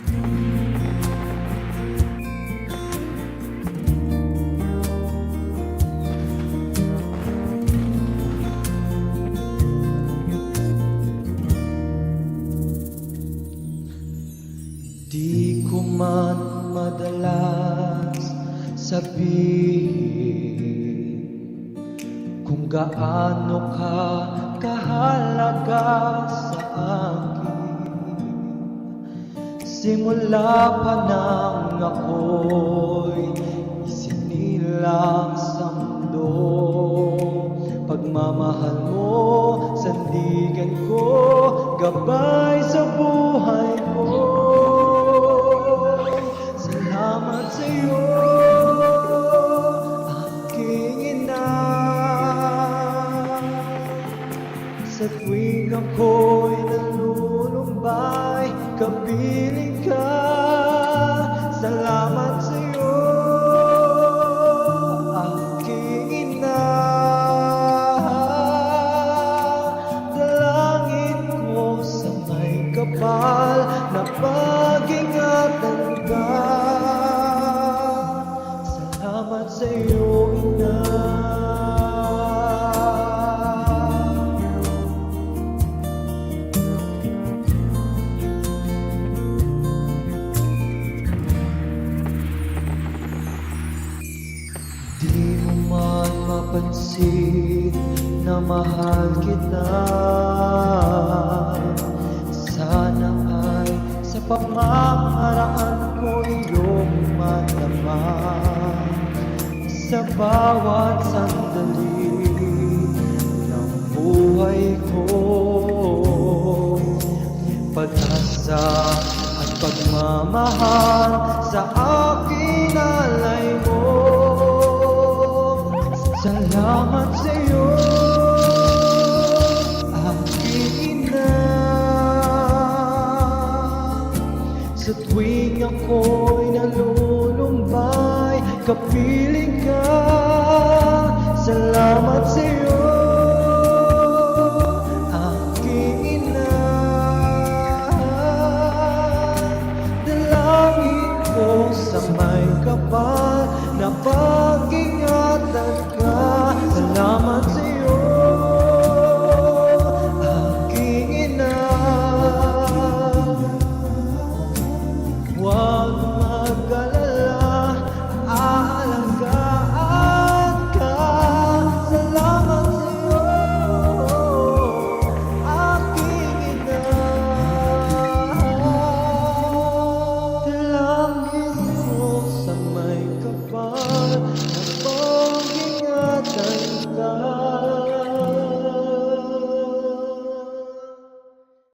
Di ko man madalas sabihin Kung gaano ka kahalaga sa akin Simula pa nang ako'y isinilang sa mundo. Pagmamahal mo, sandigan ko, gabay sa buhay ko Salamat sa iyo, aking ina. Sa tuwing ako'y kapiling ka. Salamat sa iyo, aking ina. Dalangin ko sa may kapal na pag-ingatan man mapansin na mahal kita. Sana ay sa pamamaraan ko iyong madama Sa bawat sandali ng buhay ko Pag-asa at pagmamahal sa akin alay mo Salamat sa iyo, aking ina. Sa tuwing ako'y nalulumbay, kapiling ka. Salamat sa iyo, aking ina. Dalangin ko sa may kapal na pag